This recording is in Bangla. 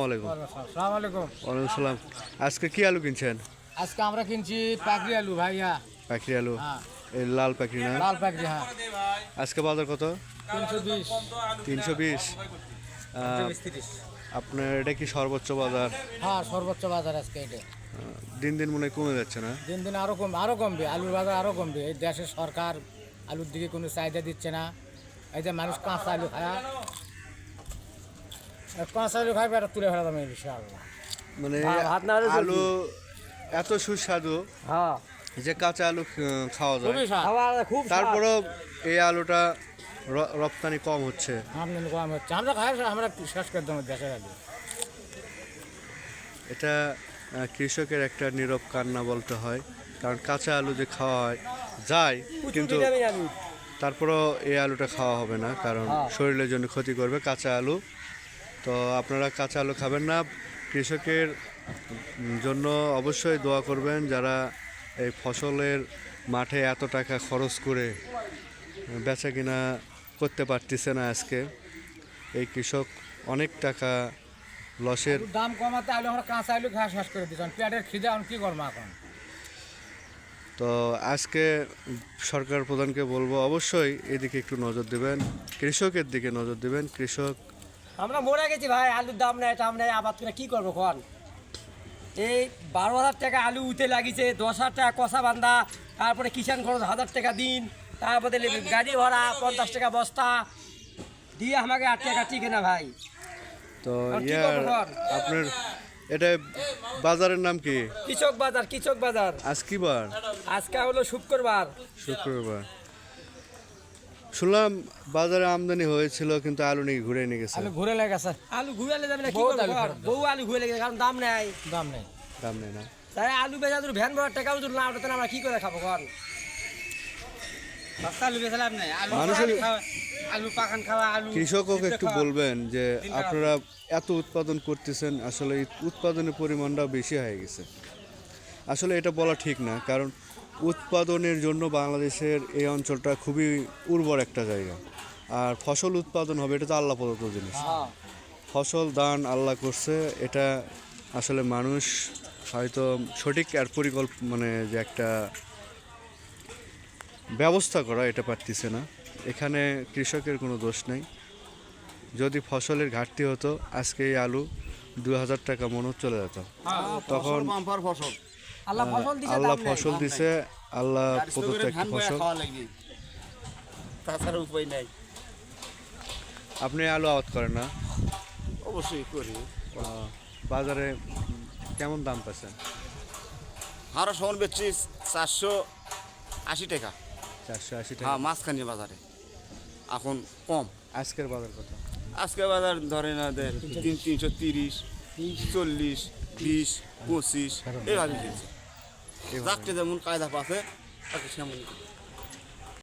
সালাম আলাইকুম। ওয়ালাইকুম সালাম আজকে কি আলু কিনছেন? আজকে আমরা কিনছি পাকড়ি আলু ভাইয়া। পাখরি আলু? হ্যাঁ। এই লাল পাখরি না? লাল পাকড়ি হ্যাঁ। আজকে বাজার কত? তিনশো বিশ। তিনশো বিশ। আপনার এটা কি সর্বোচ্চ বাজার? হ্যাঁ সর্বোচ্চ বাজার আজকে এটা। দিন দিন মনে হয় কমে যাচ্ছে না? দিন দিন আরও কম আরও কমবে আলুর বাজার আরও কমবে। এই দেশের সরকার আলুর দিকে কোনো চাহিদা দিচ্ছে না। এই যে মানুষ কাঁচা আলু খায় কাঁচা আলু খাইবে আর তুলে ফেলা দামে ইনশাআল্লাহ মানে ভাত- না আলু এত সুস্বাদু হ্যাঁ। যে কাঁচা আলু খাওয়া যায়। খুব তারপরেও এই আলুটা রপ্তানি কম হচ্ছে। আমদানি কম হচ্ছে। আমরা খাই আমরা শেষ করে দেবো দেশের আলু এটা কৃষকের একটা নীরব কান্না বলতে হয়। কারণ কাঁচা আলু যে খাওয়া হয় যায় কিন্তু তারপরেও এই আলুটা খাওয়া হবে না। কারণ হ্যাঁ। শরীরের জন্য ক্ষতি করবে কাঁচা আলু। তো আপনারা কাঁচা আলু খাবেন না। কৃষকের জন্য অবশ্যই দোয়া করবেন যারা এই ফসলের মাঠে এত টাকা খরচ করে বেচা কিনা করতে পারতেছে না আজকে। এই কৃষক অনেক টাকা লসের দাম কমাতে আলু আমরা কাঁচা আলু খাওয়া শেষ করে দিচ্ছি। পেটের খিদে এখন কি করব এখন? তো আজকে সরকার প্রধানকে বলব অবশ্যই এদিকে একটু নজর দেবেন কৃষকের দিকে নজর দেবেন। কৃষক আমরা মরে গেছি ভাই আলুর দাম নেই দাম নেই আবাদ করে কি করব কন? এই বারো হাজার টাকা আলু উঠে লাগিছে দশ হাজার টাকা কষা বান্ধা তারপরে কিষান খরচ হাজার টাকা দিন তারপরে গাড়ি ভাড়া পঞ্চাশ টাকা বস্তা। দিয়ে আমাকে আট টাকা ঠিক না ভাই। তো? আপনার এটা বাজারের নাম কি? কৃষক বাজার কৃষক বাজার। আজ কি বার আজকে হলো শুক্রবার। শুক্রবার। শুনলাম বাজারে আমদানি হয়েছিল কিন্তু আলু নাকি ঘুরে নিয়ে গেছে। আলু ঘুরে লেগেছে আলু ঘুরালে যাবে না কি করব। বউ আলু ঘুরে লেগেছে কারণ দাম নেই। দাম নেই। দাম নেই না। তাই আলু বেচা তোর ভ্যান ভরার টাকাও তোর না ওটাতে আমরা কি করে খাব কন আলু বেচালাম নেই। আলু মানুষের আলু পাখান খাওয়া আলু কৃষককে একটু বলবেন যে আপনারা এত উৎপাদন করতেছেন আসলে উৎপাদনের পরিমাণটাও বেশি হয়ে গেছে। আসলে এটা বলা ঠিক না কারণ উৎপাদনের জন্য বাংলাদেশের এই অঞ্চলটা খুবই উর্বর একটা জায়গা। আর ফসল উৎপাদন হবে এটা তো আল্লাহ প্রদত্ত জিনিস। হ্যাঁ ফসল দান আল্লাহ করছে এটা আসলে মানুষ হয়তো সঠিক আর পরিকল্প মানে যে একটা ব্যবস্থা করা এটা পারতেছে না। এখানে কৃষকের কোনো দোষ নেই। যদি ফসলের ঘাটতি হতো আজকে এই আলু দু হাজার টাকা মনে চলে যেত। তখন ফসল দিছে আল্লাহ ফসল দিছে আল্লাহ প্রদত্ত একটা ফসল। তাছাড়া উপায় নাই। আপনি আলু আবাদ করেন না? অবশ্যই করি। বাজারে কেমন দাম পাচ্ছেন আমরা সমান বেচছি চারশো আশি টাকা। চারশো আশি টাকা। হ্যাঁ মাঝখানি বাজারে। এখন কম। আজকের বাজার কত? আজকের বাজার ধরে না দেয় তিন তিনশো তিরিশ চল্লিশ বিশ পঁচিশ এভাবে। যাকতে যেমন কায়দা পাশে তাকে সেমন